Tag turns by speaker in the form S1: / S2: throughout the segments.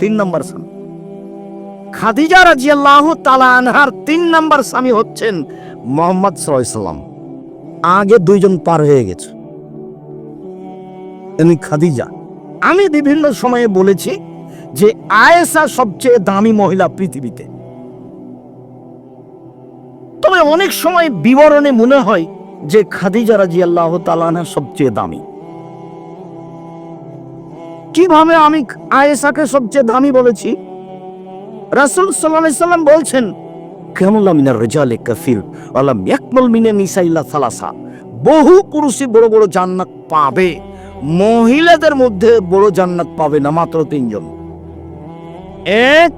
S1: তিন নম্বর স্বামী। খাদিজা রাজিয়াল্লাহু তাআলা আনহার তিন নম্বর স্বামী হচ্ছেন মোহাম্মদ সাল্লাম। আগে দুইজন পার হয়ে গেছে। ইনি খাদিজা। আমি বিভিন্ন সময়ে বলেছি যে আয়েশা সবচেয়ে দামি মহিলা পৃথিবীতে। তবে অনেক সময় বিবরণে মনে হয় যে খাদিজা রাজি আল্লাহ তালানা সবচেয়ে দামি। কীভাবে আমি আয়েশাকে সবচেয়ে দামি বলেছি? রাসূল সাল্লাল্লাহু সাল্লাম বলছেন কামুলা মিনার রিজালে কাসির, আলাম ইয়াকমুল মিনে নিসাইল্লা সালাসা। বহু পুরুষই বড় বড় জান্নাত পাবে। মহিলাদের মধ্যে বড় জান্নাত পাবে না মাত্র তিনজন। এক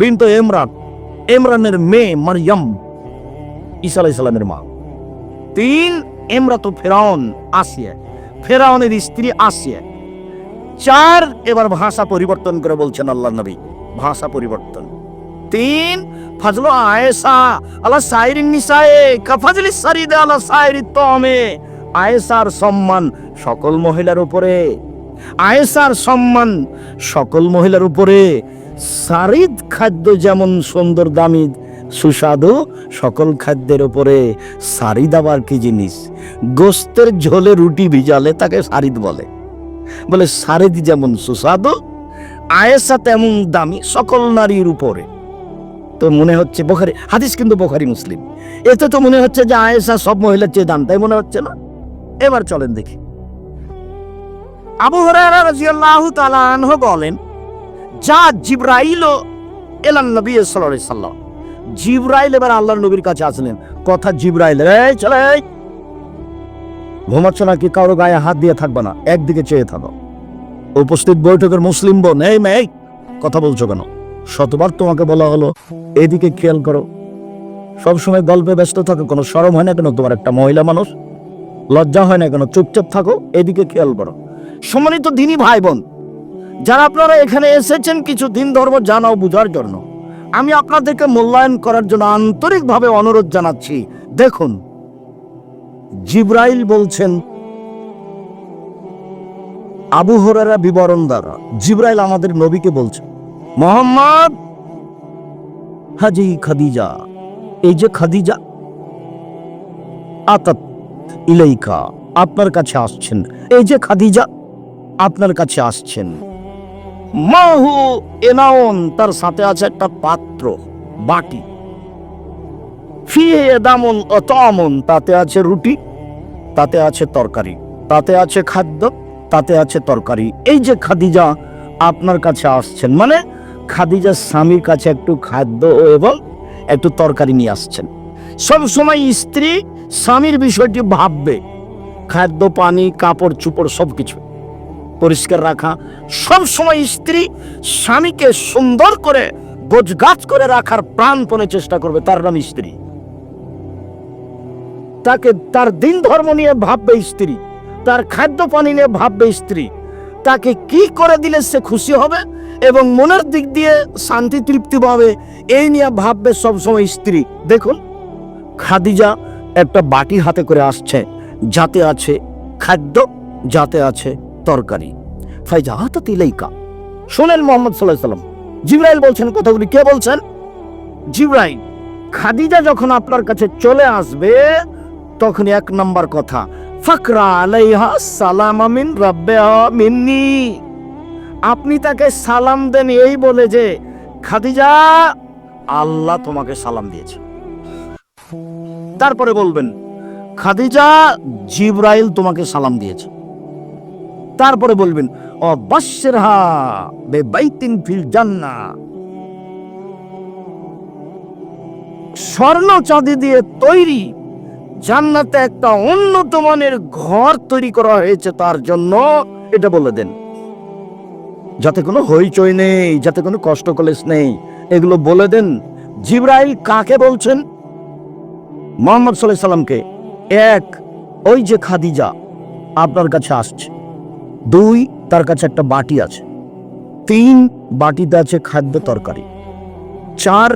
S1: বিন্তু ইমরান, ইমরানের মেয়ে মারিয়াম ঈসা আলাইহিস সালামের মা। তিন ইমরাত ফেরাউন আসিয়া, ফেরাউনের স্ত্রী আসিয়া চার এবার ভাষা পরিবর্তন করে বলছেন আল্লাহ নবী। ভাষা পরিবর্তন। তিন, ফাজলো আয়েসা আলা সাইরিন নিসায়ে কাফাজলি সারিদে আলা সাইরি তমে। আয়েশার সম্মান সকল মহিলার উপরে। আয়েশার সম্মান সকল মহিলার উপরে। সারিদ খাদ্য যেমন সুন্দর, দামি, সুস্বাদু সকল খাদ্যের উপরে। সারিদ আবার কি জিনিস? গোস্তের ঝোলে রুটি ভিজালে তাকে সারিদ বলে। বলে সারিদ যেমন সুস্বাদু আয়েশা তেমন দামি সকল নারীর উপরে। তো মনে হচ্ছে বোখারি, হাদিস কিন্তু বোখারি মুসলিম। এতে তো মনে হচ্ছে যে আয়েশা সব মহিলার চেয়ে দাম, তাই মনে হচ্ছে না? এবার চলেন দেখি। আবু তাআলা আনহু বলেন, যা জিব্রাইল এলান নবী সাল্লাম। জিব্রাইল এবার আল্লাহর নবীর কাছে আসলেন। কথা জিব্রাইল, এই, চলে। ঘুমাচ্ছ নাকি কারও গায়ে হাত দিয়ে থাকবে না, একদিকে চেয়ে থাকো। উপস্থিত বৈঠকের মুসলিম বোন, এই মেয়ে কথা বলছো কেন? শতবার তোমাকে বলা হলো, এদিকে খেয়াল করো। সবসময় গল্পে ব্যস্ত থাকো, কোনো সরম হয় না কেন? তোমার একটা মহিলা মানুষ। লজ্জা হয় না কেন? চুপচাপ থাকো, এদিকে খেয়াল করো। সম্মানিত দিনী ভাই বোন, যারা আপনারা এখানে এসেছেন কিছু দিন ধর্ম জানাও বুঝার জন্য, আমি আপনাদেরকে মূল্যায়ন করার জন্য আন্তরিকভাবে অনুরোধ জানাচ্ছি। দেখুন জিব্রাইল বলছেন, আবু হরারা বিবরণ দ্বারা জিব্রাইল আমাদের নবীকে বলছে মোহাম্মদ, হাজি খাদিজা, এই যে খাদিজা, আতাত ইলাইকা, আপনার কাছে আসছেন। এই যে খাদিজা, আপনার কাছে আসছেন। মাহু এনাউন তার সাথে আছে একটা পাত্র, বাটি। অতমন তাতে আছে রুটি, তাতে আছে তরকারি, তাতে আছে খাদ্য, তাতে আছে তরকারি। এই যে খাদিজা আপনার কাছে আসছেন মানে খাদিজা স্বামীর কাছে একটু খাদ্য এবং একটু তরকারি নিয়ে আসছেন। সব সময় স্ত্রী স্বামীর বিষয়টি ভাববে, খাদ্য, পানি, কাপড়, চুপড় সব কিছু পরিষ্কার রাখা। সব সময় স্ত্রী স্বামীকে সুন্দর করে গোছগাছ করে রাখার প্রাণপণে চেষ্টা করবে, তার নাম স্ত্রী। তাকে তার দিন ধর্ম নিয়ে ভাববে স্ত্রী, তার খাদ্য পানি নিয়ে ভাববে স্ত্রী। তাকে কি করে দিলে সে খুশি হবে এবং মনের দিক দিয়ে শান্তি তৃপ্তি পাবে, এই নিয়ে ভাববে সবসময় স্ত্রী। দেখুন, খাদিজা একটা বাটি হাতে করে আসছে, যাতে আছে খাদ্য, যাতে আছে তরকারি। ফাইজা হাতা তিলাইকা শোনেন মোহাম্মদ সাল্লাহ সাল্লাম। জিব্রাইল বলছেন কথাগুলি, কে বলছেন? জিব্রাইল, খাদিজা যখন আপনার কাছে চলে আসবে তখন এক নম্বর কথা আপনি তাকে সালাম দেন এই বলে যে, খাদিজা, আল্লাহ তোমাকে সালাম দিয়েছে। তারপরে বলবেন, খাদিজা, জিব্রাইল তোমাকে সালাম দিয়েছে। তারপরে বলবেন স্বর্ণ চাঁদি দিয়ে তৈরি জান্নাতে একটা উন্নত মানের ঘর তৈরি করা হয়েছে তার জন্য। এটা বলে দেন। যাতে কোনো হইচই নেই, যাতে কোনো কষ্ট কলেজ নেই, এগুলো বলে দেন। জিব্রাইল কাকে বলছেন? মোহাম্মদ সাল্লাহ সাল্লামকে। এক, ওই যে খাদিজা, আপনার কাছে আসছে। দুই, তার কাছে একটা বাটি আছে। তিন, বাটিতে আছে খাদ্য তরকারি। চার,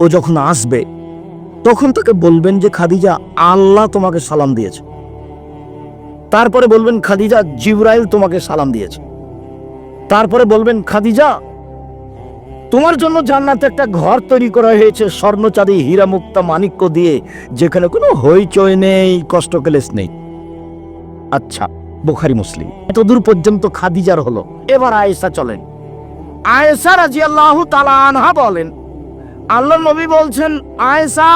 S1: ও যখন আসবে তখন তাকে বলবেন যে, খাদিজা, আল্লাহ তোমাকে সালাম দিয়েছে। তারপরে বলবেন, খাদিজা, জিব্রাইল তোমাকে সালাম দিয়েছে। তারপরে বলবেন, খাদিজা, তোমার জন্য জান্নাতে একটা ঘর তৈরি করা হয়েছে স্বর্ণচারী হীরা মুক্তা মানিক্য দিয়ে, যেখানে কোনো হইচই নেই কষ্ট ক্লেশ নেই। আচ্ছা বুখারি, মুসলিম। এতদূর পর্যন্ত খাদিজার হলো। এবার আয়েশা চলেন। আয়েশা রাজি আল্লাহ আনহা বলেন আল্লাহ নবী বলছেন, আয়েশা,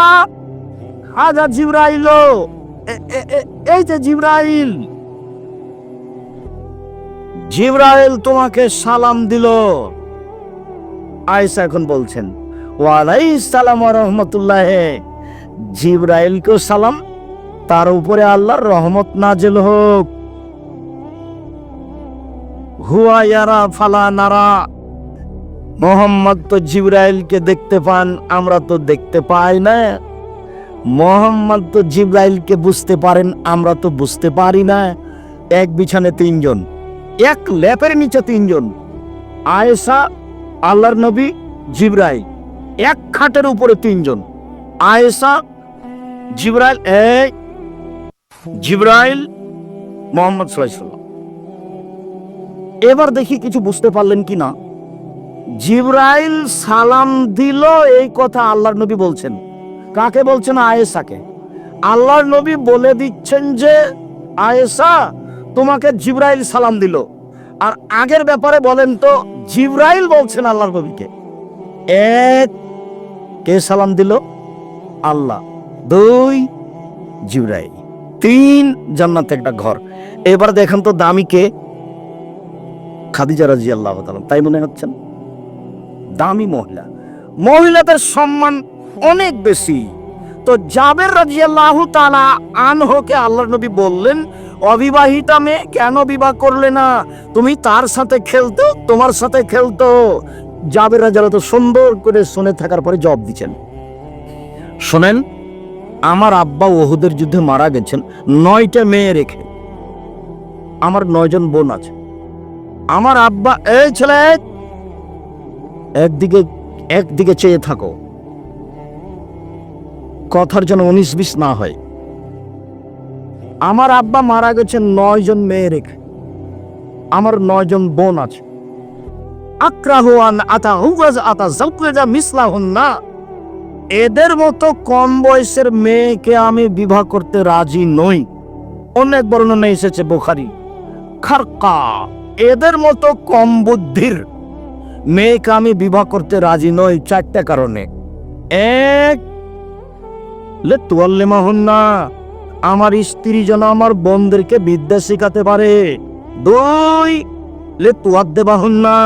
S1: হাজা জিব্রাইল এই যে জিব্রাইল। জিব্রাইল তোমাকে সালাম দিল। আয়েশা এখন বলছেন ওয়ালাই সালাম রহমতুল্লাহ। জিব্রাইলকেও সালাম, তার উপরে আল্লাহর রহমত নাজেল হোক। হুয়া ইয়ারা ফালা নারা। মোহাম্মদ তো জিব্রাইলকে দেখতে পান, আমরা তো দেখতে পাই না। মোহাম্মদ তো জিব্রাইলকে বুঝতে পারেন, আমরা তো বুঝতে পারি না। এক বিছানে তিনজন, এক ল্যাপের নিচে তিনজন, আয়েশা, আল্লাহর নবী, জিব্রাইল। এক খাটের উপরে তিনজন, আয়েশা, জিব্রাইল, এই, জিব্রাইল মোহাম্মদ সাল্লাল্লাহু এবার দেখি কিছু বুঝতে পারলেন কি না জিব্রাইল সালাম দিল এই কথা আল্লাহর নবী বলছেন। কাকে বলছেন? আয়েশাকে। আল্লাহর নবী বলে দিচ্ছেন যে, আয়েশা, তোমাকে জিব্রাইল সালাম দিল। আর আগের ব্যাপারে বলেন তো, জিব্রাইল বলছেন আল্লাহর নবীকে। এক, কে সালাম দিল? আল্লাহ। দুই, জিব্রাইল। তিন, জান্নাতে একটা ঘর। এবার দেখেন তো দামি কে? খাদিজা রাজি আল্লাহ তাই মনে হচ্ছেন দামি মহিলা। মহিলাদের সম্মান অনেক বেশি। তো জাবের রাজি আল্লাহ তালা আনহকে আল্লাহ নবী বললেন, অবিবাহিতা মেয়ে কেন বিবাহ করলে না? তুমি তার সাথে খেলতো, তোমার সাথে খেলতো। জাবের রাজারা তো সুন্দর করে শুনে থাকার পরে জবাব দিচ্ছেন, শোনেন, আমার আব্বা ওহুদের যুদ্ধে মারা গেছেন, নয়টা মেয়ে রেখে। আমার নয়জন বোন আছে। আমার আব্বা এই ছেলে একদিকে একদিকে চেয়ে থাকো। কথার যেন উনিশ বিশ না হয়। আমার আব্বা মারা গেছে নয় জন মেয়ে রেখে আমার নয় জন বোন আছে। আক্রাহুয়ান আতা হুগাজ আতা না এদের মতো কম বয়সের মেয়েকে আমি বিবাহ করতে রাজি নই। অনেক বর্ণনা এসেছে বোখারি। খারকা, এদের মতো কম বুদ্ধির। মেয়েকে আমি বিবাহ করতে রাজি নই চারটে কারণে। এক, লে তুয়াল্লেমা হন না, আমার স্ত্রী যেন আমার বোনদেরকে বিদ্যা শেখাতে পারে। দুই, লে তুয়ার দেবা হন না,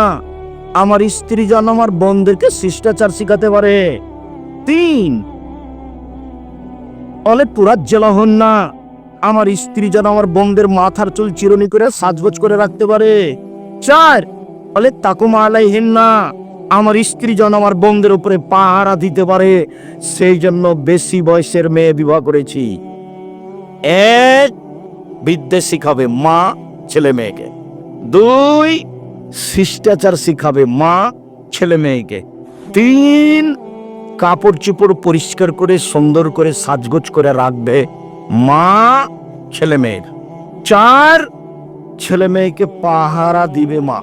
S1: আমার স্ত্রী যেন আমার বোনদেরকে শিষ্টাচার শিখাতে পারে। তিন, অলে জেলা হন না, আমার স্ত্রী যেন আমার বোনদের মাথার চুল চিরনি করে সাজগোজ করে রাখতে পারে। চার বলে, তাকুমা আলাইহিন না আমার স্ত্রী যেন আমার বোনদের উপরে পাহারা দিতে পারে, সেই জন্য বেশি বয়সের মেয়ে বিবাহ করেছি। এক বিদ্যে শিখাবে মা, ছেলে মেয়েকে। দুই, শিষ্টাচার শিখাবে মা, ছেলে মেয়েকে। তিন, কাপড় চোপড় পরিষ্কার করে, সুন্দর করে সাজগোজ করে রাখবে মা, ছেলে মেয়ের। চার, ছেলে মেয়েকে পাহারা দিবে মা।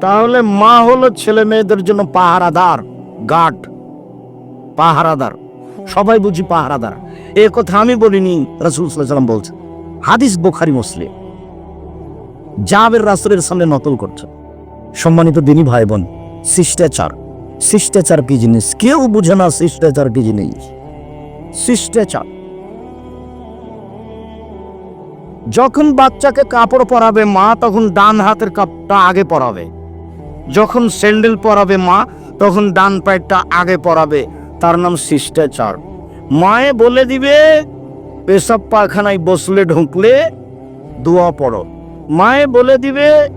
S1: তাহলে মা হলো ছেলে মেয়েদের জন্য পাহারাদার, গার্ড, পাহারাদার। সবাই বুঝি পাহারাদার। এ কথা আমি বলিনি, রাসুল বলছে হাদিস বোখারি, মুসলিম। জাবের রাসুলের সামনে নকল করছে। সম্মানিত দিনী ভাই বোন শিষ্টাচার। শিষ্টাচার কি জিনিস? কেউ বুঝে না শিষ্টাচার কি জিনিস। শিষ্টাচার। যখন বাচ্চাকে কাপড় পরাবে, মা তখন ডান হাতের কাপটা আগে পরাবে। যখন স্যান্ডেল পরাবে মা, তখন ডান পায়েরটা আগে পরাবে। তার নাম শিষ্টাচার। মায়ে বলে দিবে, পেশাব পায়খানায় বসলে ঢুকলে দোয়া পড়ো। মায়ে বলে দিবে,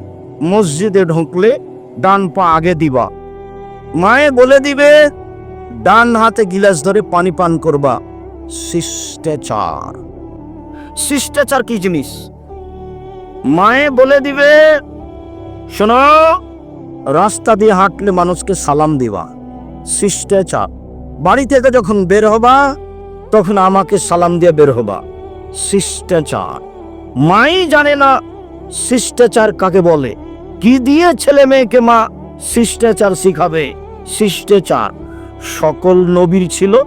S1: মসজিদে ঢুকলে ডান পা আগে দিবা। মায়ে বলে দিবে, ডান হাতে গিলাস ধরে পানি পান করবা। শিষ্টাচার। শিষ্টাচার কি জিনিস? মায়ে বলে দিবে, শোনো রাস্তা দিয়ে হাঁটলে মানুষকে সালাম দিবা শিষ্টাচার। বাড়ি থেকে যখন বের হবা, তখন আমাকে সালাম দিয়ে বের হবা। শিষ্টাচার। মাই জানে না শিষ্টাচার কাকে বলে। কি দিয়ে ছেলে মেয়েকে মা শিষ্টাচার শিখাবে? শিষ্টাচার। সকল নবীর ছিল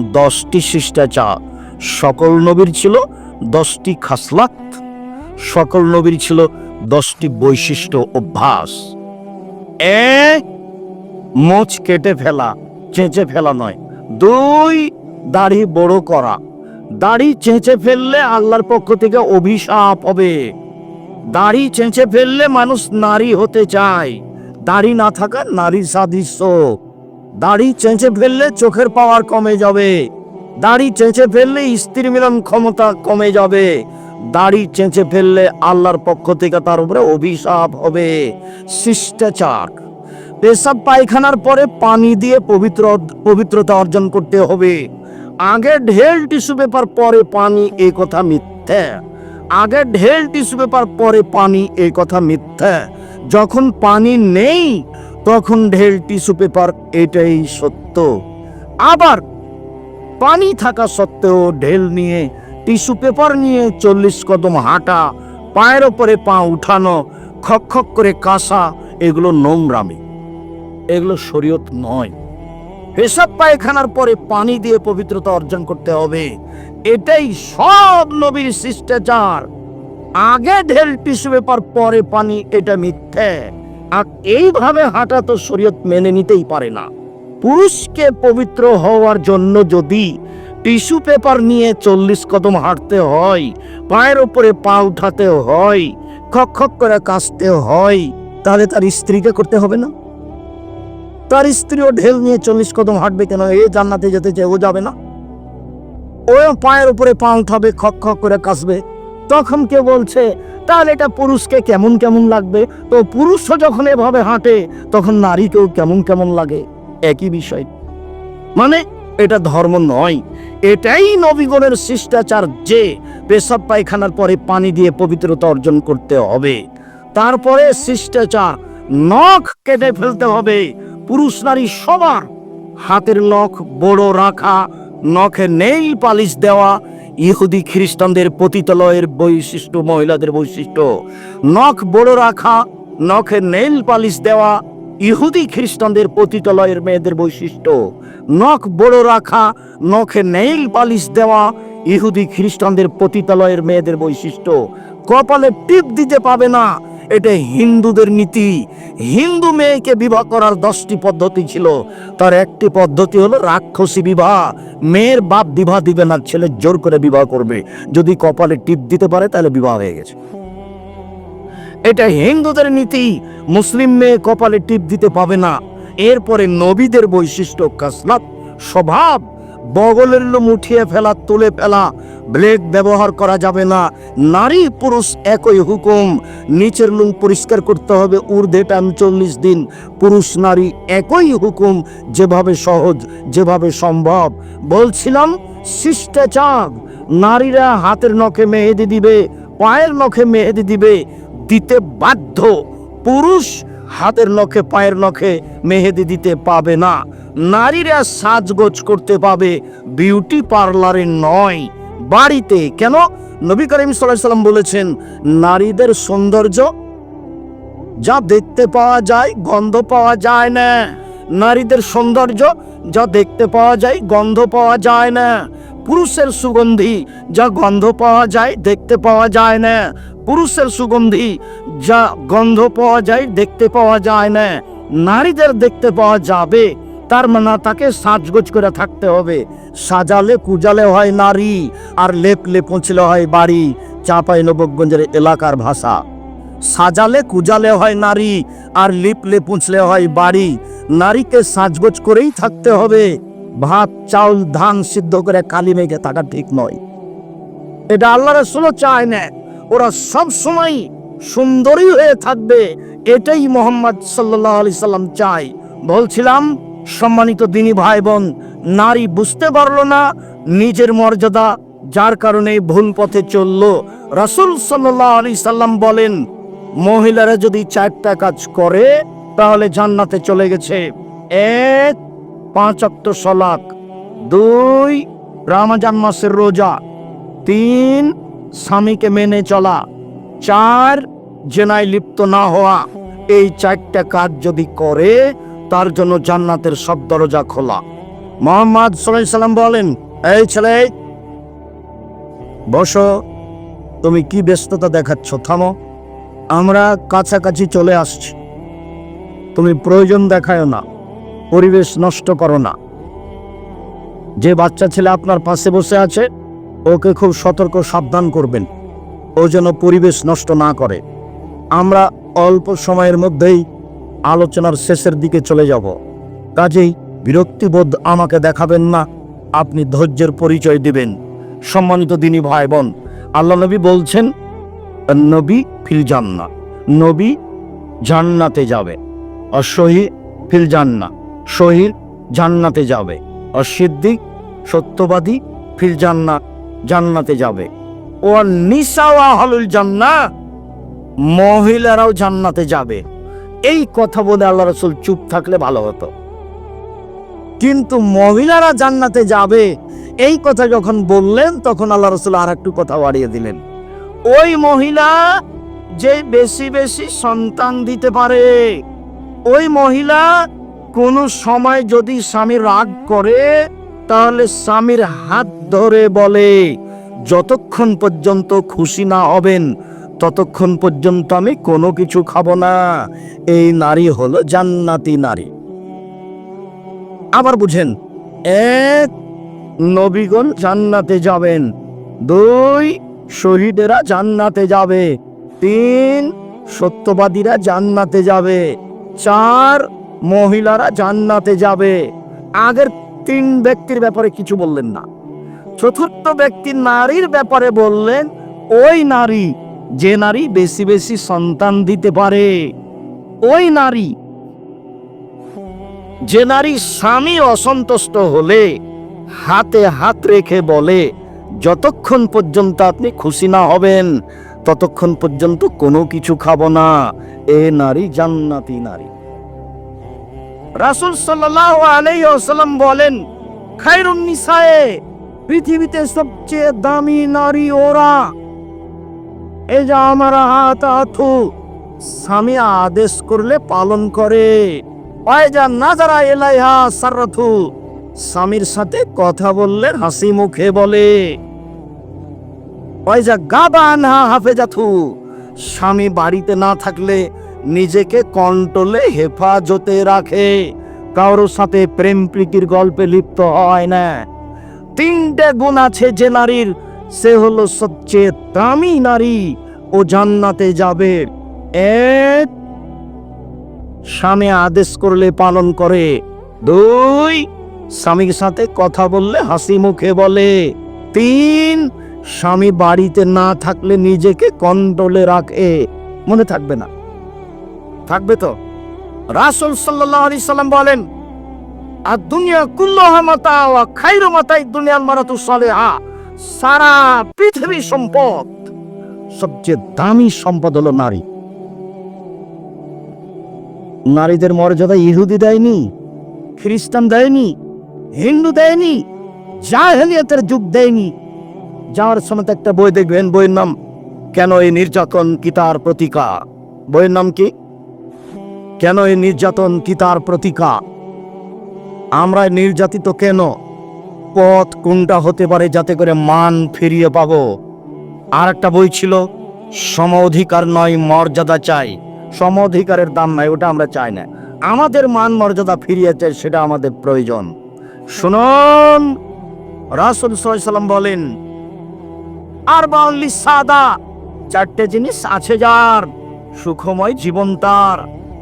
S1: দশটি শিষ্টাচার। সকল নবীর ছিল দশটি খাসলাত। সকল নবীর ছিল দশটি বৈশিষ্ট্য অভ্যাস। এক মোচ কেটে ফেলা, চেঁচে ফেলা নয়। দুই, দাড়ি বড় করা। দাড়ি চেঁচে ফেললে আল্লাহর পক্ষ থেকে অভিশাপ হবে। দাড়ি চেঁচে ফেললে মানুষ নারী হতে চায়। দাড়ি না থাকা নারী সাদৃশ্য। দাড়ি চেঁচে ফেললে চোখের পাওয়ার কমে যাবে। দাড়ি চেঁচে ফেললে স্ত্রী মিলন ক্ষমতা কমে যাবে। দাড়ি চেঁচে ফেললে আল্লাহর পক্ষ থেকে তার উপরে অভিশাপ হবে। শিষ্টাচার। পেশাব পায়খানার পরে পানি দিয়ে পবিত্র, পবিত্রতা অর্জন করতে হবে। আগে ঢেল টিস্যু পেপার, পরে পানি এই কথা মিথ্যে। আগে ঢেল টিস্যু পেপার, পরে পানি এই কথা মিথ্যে। যখন পানি নেই, তখন ঢেল টিস্যু পেপার, এটাই সত্য। আবার পানি থাকা সত্ত্বেও ঢেল নিয়ে টিস্যু পেপার নিয়ে চল্লিশ কদম হাঁটা, পায়ের ওপরে পা উঠানো, খক খক করে কাঁসা, এগুলো নোংরামি। এগুলো শরীয়ত নয়। পেশাব পায়খানার পরে পানি দিয়ে পবিত্রতা অর্জন করতে হবে। এটাই সব নবীর শিষ্টাচার। আগে ঢেল টিস্যু পেপার, পরে পানি, এটা মিথ্যে। আর এইভাবে হাঁটা তো শরীয়ত মেনে নিতেই পারে না। পুরুষকে পবিত্র হওয়ার জন্য যদি টিস্যু পেপার নিয়ে চল্লিশ কদম হাঁটতে হয়, পায়ের ওপরে পা উঠাতে হয়, খক খক করে কাশতে হয়, তাহলে তার স্ত্রীকে করতে হবে না? তার স্ত্রীও ঢেল নিয়ে চল্লিশ কদম হাঁটবে কেন? এ জান্নাতে যেতে চায় ও যাবে না। ও পায়ের উপরে পা উঠাবে, খক খক করে কাশবে তখন কে বলছে, তাহলে এটা পুরুষকে কেমন কেমন লাগবে? তো পুরুষও যখন এভাবে হাঁটে, তখন নারীকেও কেমন কেমন লাগে? একই বিষয়। মানে এটা ধর্ম নয়। এটাই নবীগণের শিষ্টাচার যে পেশাব পায়খানার পরে পানি দিয়ে পবিত্রতা অর্জন করতে হবে। তারপরে শিষ্টাচার, নখ কেটে ফেলতে হবে। পুরুষ নারী সবার হাতের নখ বড় রাখা, নখে নেইল পালিশ দেওয়া, ইহুদি খ্রিস্টানদের পতিতলয়ের বৈশিষ্ট্য, মহিলাদের বৈশিষ্ট্য। নখ বড় রাখা, নখে নেইল পালিশ দেওয়া ইহুদি খ্রিস্টানদের পতিতালয়ের মেয়েদের বৈশিষ্ট্য। নখ বড় রাখা, নখে নেইল পালিশ দেওয়া ইহুদি খ্রিস্টানদের পতিতালয়ের মেয়েদের বৈশিষ্ট্য। কপালে টিপ দিতে পাবে না, এটা হিন্দুদের নীতি। হিন্দু মেয়েকে বিবাহ করার দশটি পদ্ধতি ছিল। তার একটি পদ্ধতি হলো রাক্ষসী বিবাহ। মেয়ের বাপ বিবাহ দিবে না, ছেলে জোর করে বিবাহ করবে। যদি কপালে টিপ দিতে পারে, তাহলে বিবাহ হয়ে গেছে। এটা হিন্দুদের নীতি। মুসলিম মেয়ে কপালে টিপ দিতে পাবে না। এরপরে নবীদের বৈশিষ্ট্য কাসলাত স্বভাব। বগলের লোম উঠিয়ে ফেলা, তুলে ফেলা। ব্লেড ব্যবহার করা যাবে না। নারী পুরুষ একই হুকুম। নিচের লুম পরিষ্কার করতে হবে। ঊর্ধ্বে টান চল্লিশ দিন। পুরুষ নারী একই হুকুম। যেভাবে সহজ, যেভাবে সম্ভব। বলছিলাম, শিষ্টাচার। নারীরা হাতের নখে মেহেদি দিবে, পায়ের নখে মেহেদি দিবে। দিতে বাধ্য। পুরুষ হাতের নখে পায়ের নখে মেহেদি দিতে পাবে না। নারীরা সাজগোজ করতে পাবে। বিউটি পার্লারে নয়, বাড়িতে। কেন? নবী করিম সাল্লাম বলেছেন, নারীদের সৌন্দর্য যা দেখতে পাওয়া যায়, গন্ধ পাওয়া যায় না। নারীদের সৌন্দর্য যা দেখতে পাওয়া যায়, গন্ধ পাওয়া যায় না। পুরুষের সুগন্ধি যা গন্ধ পাওয়া যায় দেখতে পাওয়া যায় না। পুরুষের সুগন্ধি যা গন্ধ পাওয়া যায় দেখতে পাওয়া যায় না। নারীদের দেখতে পাওয়া যাবে, তার মানে তাকে সাজগোজ করে থাকতে হবে। সাজালে কুজালে হয় নারী, আর লেপলে পৌঁছলে হয় বাড়ি, চাপাই নবগঞ্জের এলাকার ভাষা। সাজালে কুজালে হয় নারী, আর লিপলে পুঁছলে হয় বাড়ি। নারীকে সাজগোজ করেই থাকতে হবে। ভাত, চাউল, ধান সিদ্ধ করে কালি মেঘে থাকা ঠিক নয়। এটা আল্লাহ রসুলও চায় না, ওরা সব সময় সুন্দরী হয়ে থাকবে, এটাই মোহাম্মদ সাল্লাহ আলি সাল্লাম চায়। বলছিলাম, সম্মানিত দিনী ভাই বোন নারী বুঝতে পারল না নিজের মর্যাদা, যার কারণে ভুল পথে চলল। রাসুল সাল্লাহ আলি সাল্লাম বলেন, মহিলারা যদি চারটা কাজ করে, তাহলে জান্নাতে চলে গেছে। এক পাঁচ অক্ট সলাক দুই, রামাজান মাসের রোজা। তিন, স্বামীকে মেনে চলা। চার, জেনায় লিপ্ত না হওয়া। এই চারটা কাজ যদি করে, তার জন্য জান্নাতের সব দরজা খোলা। মোহাম্মদ সাল্লাম বলেন, এই ছেলে, বসো। তুমি কি ব্যস্ততা দেখাচ্ছ? থামো। আমরা কাছাকাছি চলে আসছি। তুমি প্রয়োজন দেখায় না। পরিবেশ নষ্ট করো না। যে বাচ্চা ছেলে আপনার পাশে বসে আছে, ওকে খুব সতর্ক, সাবধান করবেন। ও যেন পরিবেশ নষ্ট না করে। আমরা অল্প সময়ের মধ্যেই আলোচনার শেষের দিকে চলে যাব। কাজেই বিরক্তিবোধ আমাকে দেখাবেন না, আপনি ধৈর্যের পরিচয় দিবেন। সম্মানিত দিনী ভাই বোন, আল্লাহ নবী বলছেন, নবী ফিল জান্না নবী জান্নাতে যাবে। অসহি ফিল জান্না শহীদ জান্নাতে যাবে। অসিদ্দিক সত্যবাদী ফির জান্না জান্নাতে যাবে। ও নিসাওয়া হলুল জান্না, মহিলারাও জান্নাতে যাবে। এই কথা বলে আল্লাহ রসুল চুপ থাকলে ভালো হতো। কিন্তু মহিলারা জান্নাতে যাবে, এই কথা যখন বললেন, তখন আল্লাহ রসুল আর একটু কথা বাড়িয়ে দিলেন। ওই মহিলা যে বেশি বেশি সন্তান দিতে পারে, ওই মহিলা কোনো সময় যদি স্বামী রাগ করে, তাহলে স্বামীর হাত ধরে বলে, যতক্ষণ পর্যন্ত খুশি না হবেন, ততক্ষণ পর্যন্ত আমি কোনো কিছু খাব না। এই নারী হলো জান্নাতি নারী। আবার বুঝেন, এক নবীগণ জান্নাতে যাবেন, দুই শহীদেরা জান্নাতে যাবে, তিন সত্যবাদীরা জান্নাতে যাবে, চার মহিলারা জান্নাতে যাবে। আগের তিন ব্যক্তির ব্যাপারে কিছু বললেন না। চতুর্থ ব্যক্তি নারীর ব্যাপারে বললেন, ওই নারী যে নারী বেশি বেশি সন্তান দিতে পারে, ওই নারী যে নারী স্বামী অসন্তুষ্ট হলে হাতে হাত রেখে বলে, যতক্ষণ পর্যন্ত আপনি খুশি না হবেন, ততক্ষণ পর্যন্ত কোনো কিছু খাব না। এ নারী জান্নাতি নারী। রাসূল সাল্লাল্লাহু আলাইহি ওয়াসাল্লাম বলেন, খায়রুন নিসায়ে, পৃথিবীতে সবচেয়ে দামি নারী ওরা। এই যে আমার হাত আথু, স্বামী আদেশ করলে পালন করে। যা না যারা এলাইহা সারথু স্বামীর সাথে কথা বললে হাসি মুখে বলে। যা গাবান হাফেজাথু, স্বামী বাড়িতে না থাকলে নিজেকে কন্ট্রোলে হেফাজতে রাখে। কারোর সাথে প্রেম প্রীতির গল্পে লিপ্ত হয় না। তিনটে গুণ আছে যে নারীর, সে হলো সবচেয়ে দামি নারী ও জান্নাতে যাবে। এক, স্বামী আদেশ করলে পালন করে। দুই, স্বামীর সাথে কথা বললে হাসি মুখে বলে। তিন, স্বামী বাড়িতে না থাকলে নিজেকে কন্ট্রোলে রাখে। মনে থাকবে না। থাকবে তো? রাসুল সাল্লাহ আলি সাল্লাম বলেন, আর দুনিয়া কুল্লাহা মাতা ওয়া খাইরু মাতাই দুনিয়ার মারাতু সালেহা। সারা পৃথিবী সম্পদ, সবচেয়ে দামি সম্পদ হলো নারী। নারীদের মর্যাদা ইহুদি দেয়নি, খ্রিস্টান দেয়নি, হিন্দু দেয়নি, জাহেলিয়াতের যুগ দেয়নি। যাওয়ার সময় একটা বই দেখবেন, বইয়ের নাম, কেন এই নির্যাতন কি তার প্রতিকা বইয়ের নাম কি? কেন এই নির্যাতন কি তার প্রতিকা আমরা নির্যাতিত কেন? পথ কোনটা হতে পারে যাতে করে মান ফিরিয়ে পাবো? আর একটা বই ছিল, সম অধিকার নয়, মর্যাদা চাই। সম অধিকারের দাম নাই, ওটা আমরা চাই না। আমাদের মান মর্যাদা ফিরিয়ে চাই সেটা আমাদের প্রয়োজন। শুনুন, রাসুল সাল্লাম বলেন, আর বাউল্লি সাদা, চারটে জিনিস আছে যার, সুখময় জীবন তার।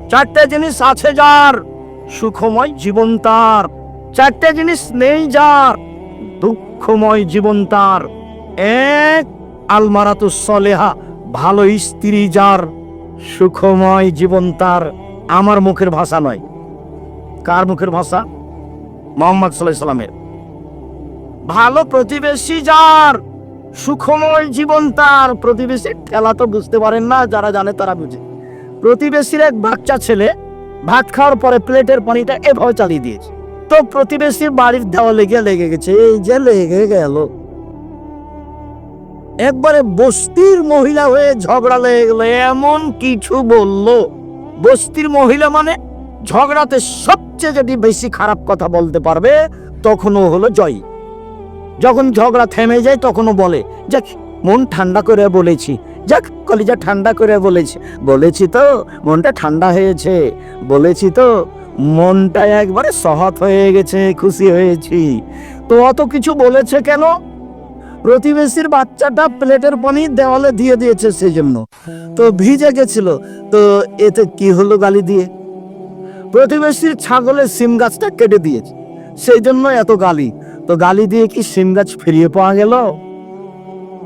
S1: চারটে জিনিস আছে যার, সুখময় জীবন তার। চারটে জিনিস নেই যার, দুঃখময় জীবন তার। এক, আলমারাতু সলেহা, ভালো স্ত্রী যার, সুখময় জীবন তার। আমার মুখের ভাষা নয়। কার মুখের ভাষা? মোহাম্মদ সাল্লামের। ভালো প্রতিবেশী যার, সুখময় জীবন তার। প্রতিবেশীর খেলা তো বুঝতে পারেন না, যারা জানে তারা বুঝে। প্রতিবেশীর এক বাচ্চা ছেলে ভাত খাওয়ার পরে প্লেটের পানিটা এভাবে চালিয়ে দিয়েছে। তো প্রতিবেশীর বাড়ির দেওয়ালে গিয়ে লেগে গেছে, এই যে লেগে গেল। একবারে বস্তির মহিলা হয়ে ঝগড়া লেগে গেল, এমন কিছু বলল। বস্তির মহিলা মানে ঝগড়াতে সবচেয়ে যদি বেশি খারাপ কথা বলতে পারবে, তখনও হলো জয়। যখন ঝগড়া থেমে যায়, তখনও বলে, যাক মন ঠান্ডা করে বলেছি। যাক, কলিজা ঠান্ডা করে বলেছি। বলেছি তো, মনটা ঠান্ডা হয়েছে। বলেছি তো, মনটা একবারে সহৎ হয়ে গেছে, খুশি হয়েছি। তো অত কিছু বলেছে কেন? প্রতিবেশীর বাচ্চাটা প্লেটের পানি দেওয়ালে দিয়ে দিয়েছে সেই জন্য তো ভিজে গেছিল। তো এতে কি হলো গালি দিয়ে? প্রতিবেশীর ছাগলের সিম গাছটা কেটে দিয়েছে। সেই জন্য এত গালি। তো গালি দিয়ে কি সিম গাছ ফিরিয়ে পাওয়া গেল?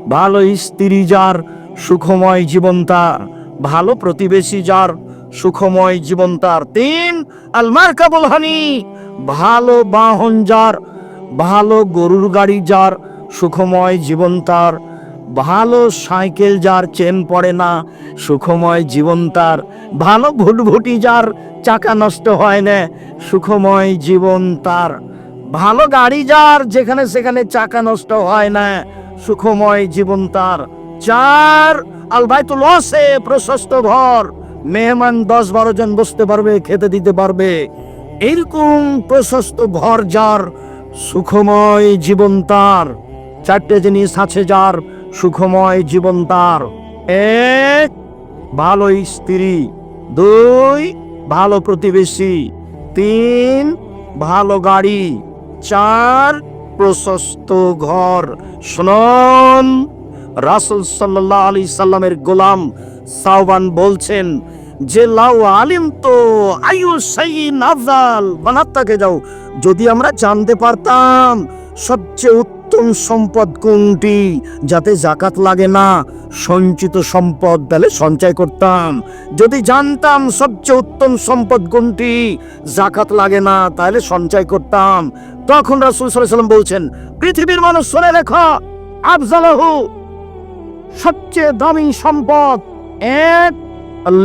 S1: ভালো স্ত্রী যার সুখময় জীবন তার, ভালো প্রতিবেশী যার সুখময় জীবন তার। তিন আলমার কাবুল হানি, ভালো বাহন যার, ভালো গরুর গাড়ি যার সুখময় জীবন তার, ভালো সাইকেল যার চেন পড়ে না সুখময় জীবন তার, ভালো ভুটভুটি যার চাকা নষ্ট হয় না সুখময় জীবন তার, ভালো গাড়ি যার যেখানে সেখানে চাকা নষ্ট হয় না সুখময় জীবন তার। চার, আলবাইতুল লসে প্রশস্ত ঘর। মেহমান দশ বারো জন বসতে পারবে, খেতে দিতে পারবে। এরকম প্রশস্ত ঘর যার সুখময় জীবন তার। চারটে জিনিস আছে যার সুখময় জীবন তার। এক, ভালো স্ত্রী। দুই, ভালো প্রতিবেশী। তিন, ভালো গাড়ি। চার প্রশস্ত ঘর। শুনুন, রাসুল সাল্লাহ আলি সাল্লামের গোলাম সাহবান বলছেন, যে লাউ আলিম তো আয়ু সাই নাজাল বানাত্তাকে যাও। যদি আমরা জানতে পারতাম, সবচেয়ে উত্তম সম্পদ কোনটি যাতে জাকাত লাগে না? সঞ্চিত সম্পদ তাহলে সঞ্চয় করতাম। যদি জানতাম সবচেয়ে উত্তম সম্পদ কোনটি জাকাত লাগে না, তাহলে সঞ্চয় করতাম। তখন রাসুল সাল্লাম বলছেন, পৃথিবীর মানুষ শুনে রেখো, আফজালাহু, সবচেয়ে দামি সম্পদ এক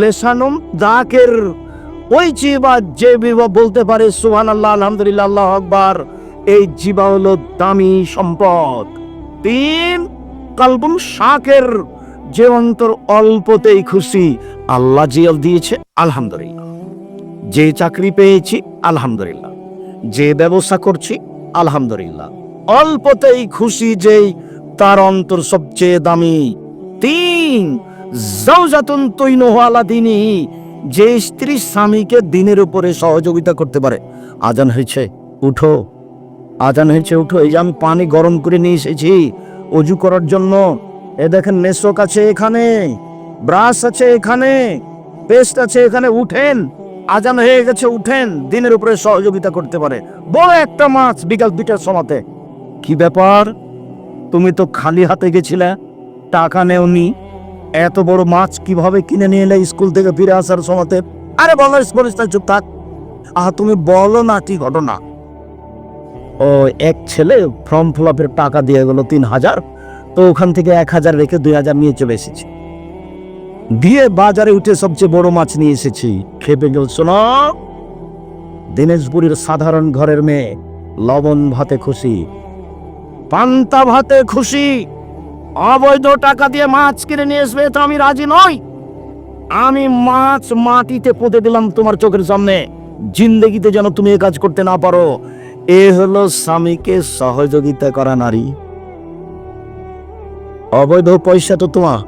S1: লেসানুম জাকের ওই জিবা যে বলতে পারে সুহান আল্লাহ আলহামদুলিল্লাহ, আল্লাহ আকবার। এই জিবা হলো দামি সম্পদ। তিন, কালবুম শাকের যে অন্তর অল্পতেই খুশি, আল্লাহ জিয়াল দিয়েছে, আলহামদুলিল্লাহ। যে চাকরি পেয়েছি, আলহামদুলিল্লাহ। যে ব্যবসা করছি, আলহামদুলিল্লাহ। অল্পতেই খুশি যেই তার অন্তর সবচেয়ে দামি। তিন জাউজাতুন তৈনহু আলা দিনী, যে স্ত্রী স্বামীকে দিনের উপরে সহযোগিতা করতে পারে। আজান হয়েছে, উঠো। আজান হয়েছে, উঠো, এই যে আমি পানি গরম করে নিয়ে এসেছি, অজু করার জন্য। এ দেখেন, নেশক আছে এখানে, ব্রাশ আছে এখানে, পেস্ট আছে এখানে, উঠেন। আজান হয়ে গেছে, উঠেন। দিনের উপরে সহযোগিতা করতে পারে। বড় একটা মাছ বিকাল দুইটার সময়তে। কি ব্যাপার? তুমি তো খালি হাতে গেছিলে, টাকা নেওনি। এত বড় মাছ কীভাবে কিনে নিয়ে এলে স্কুল থেকে ফিরে আসার সময়তে? আরে বলো পরিস্থা চুপ থাক। আহ, তুমি বলো না, কি ঘটনা? ও এক ছেলে ফর্ম ফিল আপের টাকা দিয়ে গেল তিন হাজার, তো ওখান থেকে এক হাজার রেখে দুই হাজার নিয়ে চলে এসেছি। দিয়ে বাজারে উঠে সবচেয়ে বড় মাছ নিয়ে এসেছি। খেপে গেল, শোনো দিনেশপুরের সাধারণ ঘরের মেয়ে, লবণ ভাতে খুশি, পান্তা ভাতে খুশি, অবৈধ টাকা দিয়ে মাছ কিনে নিয়ে আসবে, তো আমি রাজি নই। আমি মাছ মাটিতে পুঁতে দিলাম তোমার চোখের সামনে। জিন্দগিতে যেন তুমি এ কাজ করতে না পারো। এ হলো স্বামীকে সহযোগিতা করা নারী। অবৈধ পয়সা তো তোমার।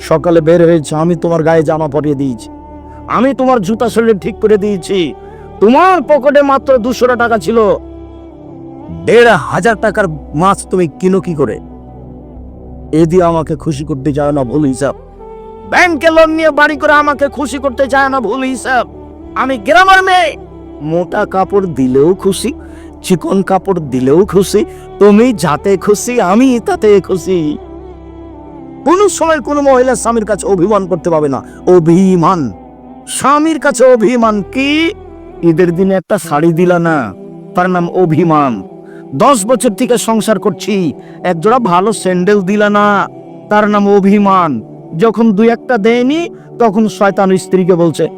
S1: সকালে বের হয়েছে, আমি তোমার গায়ে জামা পরিয়ে দিয়েছি। আমি তোমার জুতা শরীরে ঠিক করে দিয়েছি। তোমার পকেটে মাত্র দুশো টাকা ছিল। দেড় হাজার টাকার মাছ তুমি কিনো কি করে? এ দিয়ে আমাকে খুশি করতে চায় না, ভুল হিসাব। ব্যাংকে লোন নিয়ে বাড়ি করে আমাকে খুশি করতে চায় না, ভুল হিসাব। আমি গ্রামের মেয়ে। মোটা কাপড় দিলেও খুশি চিকন কাপড় দিলেও খুশি, তুমি যাতে খুশি, আমি তাতে খুশি। কোনো সময় কোনো মহিলা স্বামীর কাছে অভিমান করতে পারবে না। অভিমান। স্বামীর কাছে অভিমান কি? ঈদের দিনে একটা শাড়ি দিলা না, তার নাম অভিমান। দশ বছর থেকে সংসার করছি একজোড়া ভালো স্যান্ডেল দিলা না, তার নাম অভিমান। যখন দুই একটা দেয়নি, তখন শয়তান স্ত্রীকে বলছে,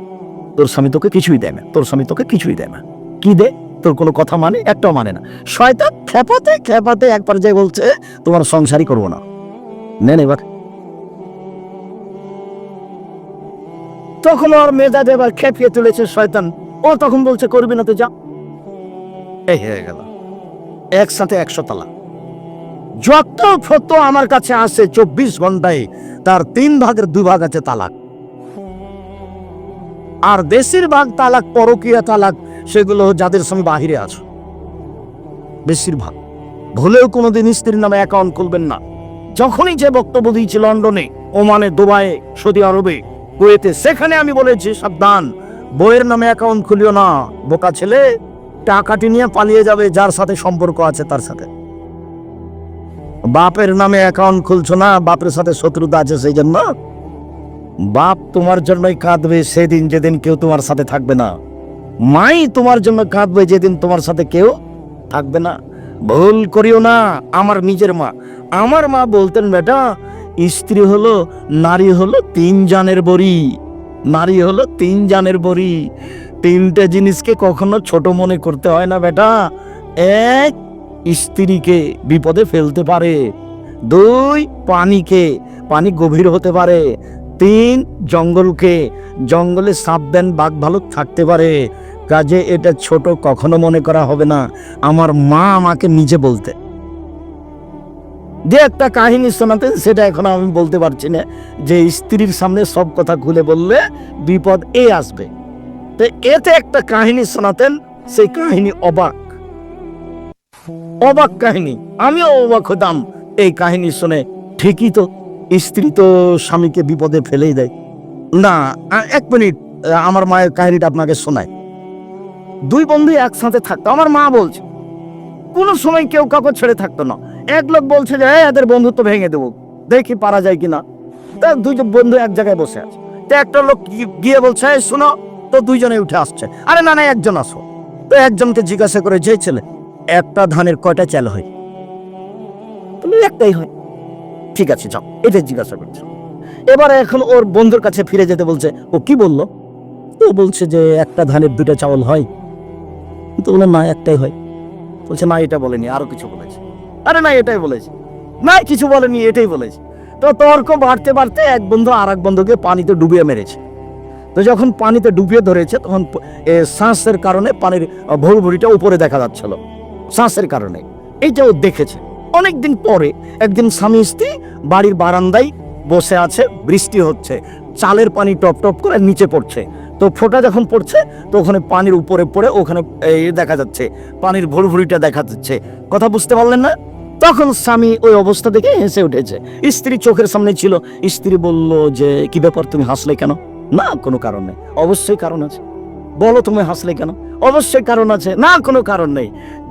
S1: তোর স্বামী তোকে কিছুই দেয় না, তোর স্বামী তোকে কিছুই দেয় না। কি দে? তোর কোনো কথা মানে একটাও মানে না। শয়তান খেপাতে খেপাতে এক পর্যায়ে বলছে, তোমার সংসারই করব না। নেন এবার। তখন ওর মেজাজ এবার খেপিয়ে তুলেছে শয়তান। ও তখন বলছে, করবি না তো যা। এই হয়ে গেল। একসাথে একশো তালা। যত ফত আমার কাছে আসে চব্বিশ ঘন্টায়, তার তিন ভাগের দুই ভাগ আছে তালাক। আর বেশিরভাগ তালাক, পরকীয়া তালাক সেগুলো যাদের সঙ্গে বাহিরে আছো। বেশিরভাগ। ভুলেও কোনোদিন স্ত্রীর নামে অ্যাকাউন্ট খুলবেন না। যখনই যে বক্তব্য দিয়েছি লন্ডনে, ওমানে, দুবাইয়ে, সৌদি আরবে, কুয়েতে, সেখানে আমি বলেছি, সাবধান, বইয়ের নামে অ্যাকাউন্ট খুলিও না। বোকা ছেলে, টাকাটি নিয়ে পালিয়ে যাবে, যার সাথে সম্পর্ক আছে, তার সাথে। বাপের নামে অ্যাকাউন্ট খুলছো না, বাপের সাথে শত্রুতা আছে, সেই জন্য? বাপ তোমার জন্যই কাঁদবে, সেদিন যেদিন কেউ তোমার সাথে থাকবে না। মাই তোমার জন্য কাঁদবে যেদিন তোমার সাথে কেউ থাকবে না। ভুল করিও না, আমার নিজের মা। আমার মা বলতেন, বেটা, স্ত্রী হলো, নারী হলো তিন জানের বড়ি। নারী হলো তিন জানের বড়ি। তিনটে জিনিসকে কখনো ছোট মনে করতে হয় না, বেটা। এক, স্ত্রীকে বিপদে ফেলতে পারে। দুই, পানিকে, পানি গভীর হতে পারে। তিন জঙ্গলকে, জঙ্গলে সাবধান বাঘ ভালুক থাকতে পারে। কাজে এটা ছোট কখনো মনে করা হবে না। আমার মা আমাকে নিজে বলতে। যে একটা কাহিনী শোনাতেন, সেটা এখন আমি বলতে পারছি না। যে স্ত্রীর সামনে সব কথা খুলে বললে বিপদ এ আসবে। তো এতে একটা কাহিনী শোনাতেন, সেই কাহিনী অবাক। অবাক কাহিনী। আমিও অবাক হতাম। এই কাহিনী শুনে ঠিকই তো স্ত্রী তো স্বামীকে বিপদে ফেলেই দেয়। না এক মিনিট আমার মায়ের কাহিনীটা আপনাকে শোনায় দুই বন্ধু একসাথে থাকতো আমার মা বলছে কোনো সময় কেউ কাউকে ছেড়ে থাকতো না। এক লোক বলছে যে এদের বন্ধুত্ব ভেঙে দেবো দেখি পারা যায় কিনা। তা দুইজন বন্ধু এক জায়গায় বসে আছে। তো একটা লোক গিয়ে বলছে "এই, শোনো তো দুইজনে উঠে আসছে। আরে না না একজন আসো। তো একজনকে জিজ্ঞাসা করে যে ছেলে? একটা ধানের কয়টা চাল হয়? একটাই হয়। ঠিক আছে, যাও। এটাই জিজ্ঞাসা করছ। এবারে এখন ওর বন্ধুর কাছে ফিরে যেতে বলছে, ও কি বলল? তো বলছে যে, একটা ধানের দুটো চাউল হয়। তো বলে না, একটাই হয়। বলছে, না, এটা বলেনি, আরও কিছু বলেছে। আরে, না, এটাই বলেছে। না, কিছু বলেনি, এটাই বলেছে। তো তর্ক বাড়তে বাড়তে এক বন্ধু আর এক বন্ধুকে পানিতে ডুবিয়ে মেরেছে। তো যখন পানিতে ডুবিয়ে ধরেছে, তখন শ্বাসের কারণে পানির ভুড় ভুড়িটা উপরে দেখা যাচ্ছিল। শ্বাসের কারণে। এইটা ও দেখেছে। অনেকদিন পরে একদিন স্বামী স্ত্রী বাড়ির বারান্দায় বসে আছে, বৃষ্টি হচ্ছে, চালের পানি টপ টপ করে নিচে পড়ছে। তো ফোঁটা যখন পড়ছে তো ওখানে পানির উপরে পড়ে ওখানে দেখা যাচ্ছে, পানির ভুড়ভুড়িটা দেখা যাচ্ছে। কথা বুঝতে পারলেন না? তখন স্বামী ওই অবস্থা দেখে হেসে উঠেছে। স্ত্রী চোখের সামনে ছিল। স্ত্রী বলল যে, কি ব্যাপার, তুমি হাসলে কেন? না, কোনো কারণে অবশ্যই কারণ আছে। বলো তুমি হাসলে কেন? অবশ্যই কারণ আছে, না কোনো কারণ নেই।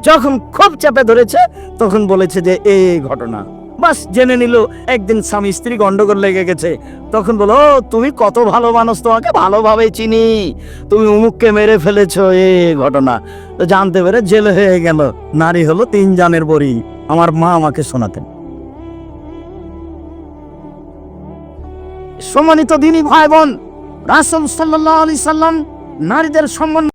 S1: যখন খুব চাপে ধরেছে, তখন বলেছে যে এই ঘটনা। বাস, জেনে নিল, একদিন স্বামী স্ত্রী গন্ডগোল লেগে গেছে। তখন বলো তুমি কত ভালো মানুষ, তোমাকে ভালোভাবে চিনি। তুমি উমুককে মেরে ফেলেছো, এ ঘটনা। তো জানতে পেরে জেল হয়ে গেল। নারী হলো তিন জানের বড়ি। আমার মা আমাকে শোনাতেন। সম্মানিত দিনী ভাই বোন, রাসুল সাল্লাহ আলি সাল্লাম নারীদের সম্মান